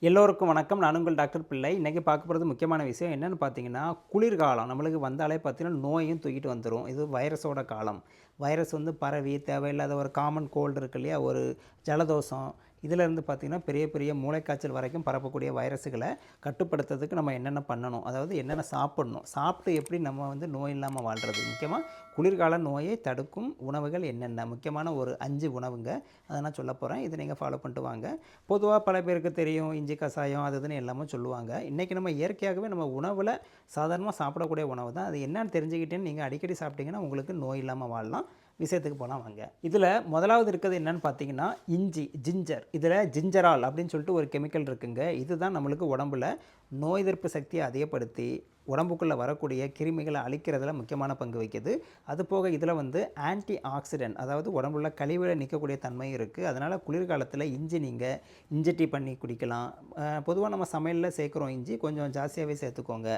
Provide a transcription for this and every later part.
எல்லோருக்கும் வணக்கம். நான் உங்கள் டாக்டர் பிள்ளை. இன்றைக்கி பார்க்க போகிறது முக்கியமான விஷயம் என்னென்னு பார்த்தீங்கன்னா குளிர்காலம். நம்மளுக்கு வந்தாலே பார்த்தீங்கன்னா நோயும் தூக்கிட்டு வந்துடும் இது வைரஸோட காலம். வைரஸ் வந்து பரவி தேவையில்லாத ஒரு காமன் கோல்டு இருக்கு இல்லையா? ஒரு ஜலதோஷம் இதிலேருந்து பார்த்திங்கன்னா பெரிய பெரிய மூளைக்காய்ச்சல் வரைக்கும் பரப்பக்கூடிய வைரஸுகளை கட்டுப்படுத்துறதுக்கு நம்ம என்னென்ன பண்ணணும்? அதாவது என்னென்ன சாப்பிடணும்? சாப்பிட்டு எப்படி நம்ம வந்து நோய் இல்லாமல் வாழ்கிறது முக்கியமாக குளிர்கால நோயை தடுக்கும் உணவுகள் என்னென்ன? முக்கியமான ஒரு அஞ்சு உணவுங்க. அதை நான் சொல்ல போகிறேன் இதை நீங்கள் ஃபாலோ பண்ணிட்டு வாங்க. பொதுவாக பல பேருக்கு தெரியும். இஞ்சி கஷாயம் அது இதுன்னு எல்லாமே சொல்லுவாங்க. இன்றைக்கி நம்ம இயற்கையாகவே நம்ம உணவில் சாதாரணமாக சாப்பிடக்கூடிய உணவு தான். அது என்னன்னு தெரிஞ்சுக்கிட்டேன்னு நீங்கள் அடிக்கடி சாப்பிட்டீங்கன்னா உங்களுக்கு நோய் இல்லாமல் வாழலாம். விஷயத்துக்கு போனால் வாங்க இதில் முதலாவது இருக்கிறது என்னன்னு பார்த்தீங்கன்னா இஞ்சி ஜிஞ்சர் இதில் ஜிஞ்சரால் அப்படின்னு சொல்லிட்டு ஒரு கெமிக்கல் இருக்குங்க. இதுதான் நம்மளுக்கு உடம்புல நோய் எதிர்ப்பு சக்தியை அதிகப்படுத்தி உடம்புக்குள்ளே வரக்கூடிய கிருமிகளை அழிக்கிறதுல முக்கியமான பங்கு வகிக்குது. அது போக இதில் வந்து ஆன்டி ஆக்சிடென்ட் அதாவது உடம்புல கழிவுகளை நிற்கக்கூடிய தன்மையும் இருக்குது அதனால் குளிர்காலத்தில் இஞ்சி நீங்கள் இஞ்சி டீ பண்ணி குடிக்கலாம். பொதுவாக நம்ம சமையலில் சேர்க்குறோம் இஞ்சி கொஞ்சம் ஜாஸ்தியாகவே சேர்த்துக்கோங்க.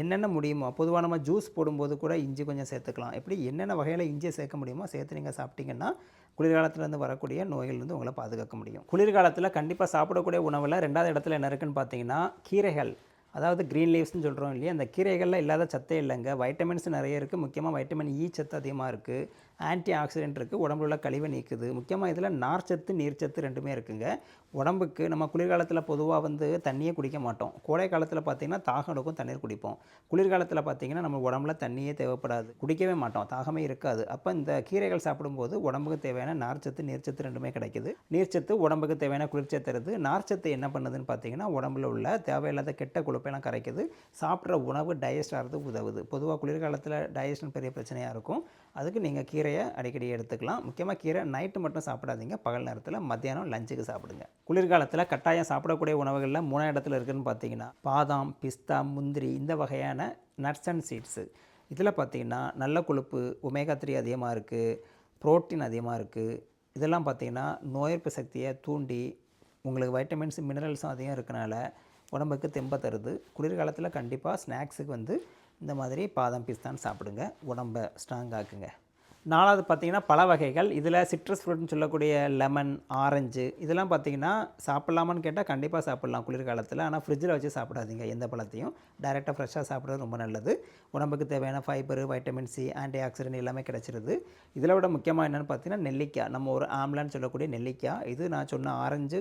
என்னென்ன முடியுமோ பொதுவாக நம்ம ஜூஸ் போடும்போது கூட இஞ்சி கொஞ்சம் சேர்த்துக்கலாம். எப்படி? என்னென்ன வகையில் இஞ்சியை சேர்க்க முடியுமோ சேர்த்து நீங்கள் சாப்பிட்டீங்கன்னா குளிர்காலத்துலேருந்து வரக்கூடிய நோய்கள்லேருந்து உங்களை பாதுகாக்க முடியும். குளிர்காலத்தில் கண்டிப்பாக சாப்பிடக்கூடிய உணவில் ரெண்டாவது இடத்துல என்ன இருக்குன்னு பார்த்தீங்கன்னா கீரைகள். அதாவது க்ரீன் லீவ்ஸ்னு சொல்கிறோம் இல்லையா? அந்த கீரைகளில் இல்லாத சத்தே இல்லைங்க. வைட்டமின்ஸ் நிறைய இருக்குது முக்கியமாக வைட்டமின் இ e சத்து அதிகமாக இருக்குது ஆன்டி ஆக்சிடென்ட் இருக்குது உடம்புல உள்ள கழிவை நீக்குது. முக்கியமாக இதில் நார்ச்சத்து நீர்ச்சத்து ரெண்டுமே இருக்குங்க. உடம்புக்கு நம்ம குளிர்காலத்தில் பொதுவாக வந்து தண்ணியே குடிக்க மாட்டோம். கோடை காலத்தில் பார்த்திங்கன்னா தாகம் எடுக்கும் தண்ணீர் குடிப்போம். குளிர்காலத்தில் பார்த்திங்கன்னா நம்ம உடம்புல தண்ணியே தேவைப்படாது. குடிக்கவே மாட்டோம் தாகமே இருக்காது. அப்போ இந்த கீரைகள் சாப்பிடும்போது உடம்புக்கு தேவையான நார்ச்சத்து நீர்ச்சத்து ரெண்டுமே கிடைக்குது. நீர்ச்சத்து உடம்புக்கு தேவையான குளிர்ச்சியை தருது நார்ச்சத்து என்ன பண்ணுதுன்னு பார்த்தீங்கன்னா உடம்புல உள்ள தேவையில்லாத கெட்ட கொழுப்பெல்லாம் கரைக்குது. சாப்பிட்ற உணவு டைஜஸ்ட் ஆகிறதுக்கு உதவுது. பொதுவாக குளிர்காலத்தில் டைஜஷன் பெரிய பிரச்சனையாக இருக்கும். அதுக்கு நீங்கள் கீரை கீரையை அடிக்கடி எடுத்துக்கலாம். முக்கியமாக கீரை நைட்டு மட்டும் சாப்பிடாதீங்க. பகல் நேரத்தில் மத்தியானம் லஞ்சுக்கு சாப்பிடுங்க. குளிர்காலத்தில் கட்டாயம் சாப்பிடக்கூடிய உணவுகளில் மூணாம் இடத்துல இருக்குதுன்னு பார்த்தீங்கன்னா பாதாம் பிஸ்தா முந்திரி இந்த வகையான நட்ஸ் அண்ட் சீட்ஸு இதில் பார்த்தீங்கன்னா நல்ல கொழுப்பு ஒமேகா த்ரீ அதிகமாக இருக்குது புரோட்டீன் அதிகமாக இருக்குது இதெல்லாம் பார்த்தீங்கன்னா நோய் எதிர்ப்பு சக்தியை தூண்டி உங்களுக்கு வைட்டமின்ஸ் மினரல்ஸும் அதிகம் இருக்கனால உடம்புக்கு தெம்ப தருது. குளிர்காலத்தில் கண்டிப்பாக ஸ்நாக்ஸுக்கு வந்து இந்த மாதிரி பாதாம் பிஸ்தான் சாப்பிடுங்க. உடம்பை ஸ்ட்ராங் ஆக்குங்க. நாலாவது பார்த்தீங்கன்னா பல வகைகள். இதில் சிட்ரஸ் ஃப்ரூட்னு சொல்லக்கூடிய லெமன் ஆரஞ்சு இதெல்லாம் பார்த்தீங்கன்னா சாப்பிட்லாமான்னு கேட்டால் கண்டிப்பாக சாப்பிட்லாம் குளிர்காலத்தில். ஆனால் ஃப்ரிட்ஜில் வச்சு சாப்பிடாதீங்க எந்த பழத்தையும். டைரெக்டாக ஃப்ரெஷ்ஷாக சாப்பிட்றது ரொம்ப நல்லது. உடம்புக்கு தேவையான fibre vitamin C antioxidant எல்லாமே கிடச்சிருது. இதில் விட முக்கியமாக என்னென்னு பார்த்தீங்கன்னா நெல்லிக்காய். நம்ம ஒரு ஆம்லான்னு சொல்லக்கூடிய நெல்லிக்காய். இது நான் சொன்ன ஆரஞ்சு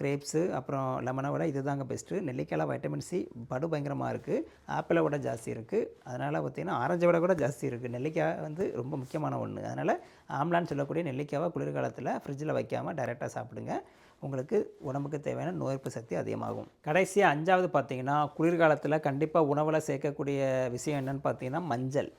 கிரேப்ஸு அப்புறம் லெமனை விட இது தாங்க பெஸ்ட்டு நெல்லிக்காயில் வைட்டமின் சி படு பயங்கரமாக இருக்குது ஆப்பிளை விட ஜாஸ்தி இருக்குது அதனால் பார்த்திங்கன்னா ஆரஞ்சை விட கூட ஜாஸ்தி இருக்குது நெல்லிக்காய் வந்து ரொம்ப முக்கியமான ஒன்று அதனால் ஆம்லான்னு சொல்லக்கூடிய நெல்லிக்காவை குளிர்காலத்தில் ஃப்ரிட்ஜில் வைக்காமல் டைரெக்டாக சாப்பிடுங்க. உங்களுக்கு உடம்புக்கு தேவையான நோய் சக்தி அதிகமாகும். கடைசியாக அஞ்சாவது பார்த்தீங்கன்னா குளிர்காலத்தில் கண்டிப்பாக உணவில் சேர்க்கக்கூடிய விஷயம் என்னென்னு பார்த்தீங்கன்னா மஞ்சள்.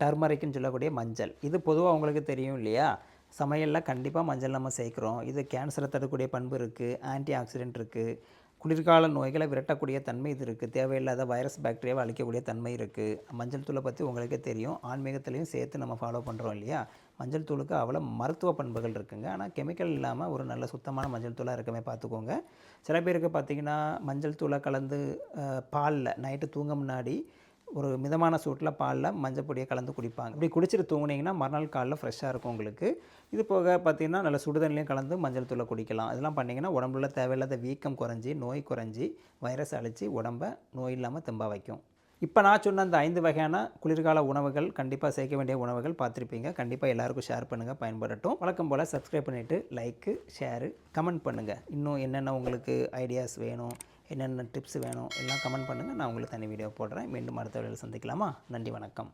டர்மரிக்குன்னு சொல்லக்கூடிய மஞ்சள். இது பொதுவாக உங்களுக்கு தெரியும் இல்லையா? சமையலில் கண்டிப்பாக மஞ்சள் நம்ம சேர்க்குறோம். இது கேன்சரை தடுக்கக்கூடிய பண்பு இருக்குது ஆன்டி ஆக்சிடென்ட் இருக்குது குளிர்கால நோய்களை விரட்டக்கூடிய தன்மை இது இருக்குது தேவையில்லாத வைரஸ் பாக்டீரியாவை அழிக்கக்கூடிய தன்மை இருக்குது மஞ்சள் தூளை பற்றி உங்களுக்கே தெரியும். ஆன்மீகத்துலேயும் சேர்த்து நம்ம ஃபாலோ பண்ணுறோம் இல்லையா? மஞ்சள் தூளுக்கு அவ்வளோ மருத்துவ பண்புகள் இருக்குங்க. ஆனால் கெமிக்கல் இல்லாமல் ஒரு நல்ல சுத்தமான மஞ்சள் தூளாக இருக்கமே பார்த்துக்கோங்க. சில பேருக்கு பார்த்திங்கன்னா மஞ்சள் தூளை கலந்து பாலில் நைட்டு தூங்க முன்னாடி ஒரு மிதமான சூட்டில் பாலில் மஞ்சப்பொடியை கலந்து குடிப்பாங்க. இப்படி குடிச்சிட்டு தூங்குனீங்கன்னா மறுநாள் காலில் ஃப்ரெஷ்ஷாக இருக்கும் உங்களுக்கு. இது போக பார்த்திங்கன்னா நல்ல சுடுதண்ணிலையும் கலந்து மஞ்சள் தூளை குடிக்கலாம். இதெல்லாம் பண்ணிங்கன்னா உடம்புல தேவையில்லாத வீக்கம் குறைஞ்சி நோய் குறைஞ்சி வைரஸ் அழித்து உடம்பை நோய் இல்லாமல் தெம்ப வைக்கும். இப்போ நான் சொன்ன அந்த ஐந்து வகையான குளிர்கால உணவுகள் கண்டிப்பாக சேர்க்க வேண்டிய உணவுகள் பார்த்துருப்பீங்க. கண்டிப்பாக எல்லாருக்கும் ஷேர் பண்ணுங்கள் பயன்படட்டும். வழக்கம் போல் சப்ஸ்கிரைப் பண்ணிவிட்டு லைக்கு ஷேரு கமெண்ட் பண்ணுங்கள் இன்னும் என்னென்ன உங்களுக்கு ஐடியாஸ் வேணும்? என்னென்ன டிப்ஸ் வேணும் எல்லாம் கமெண்ட் பண்ணுங்கள் நான் உங்களுக்கு தனி வீடியோ போடுறேன். மீண்டும் அடுத்த வேலையில் சந்திக்கலாமா? நன்றி வணக்கம்.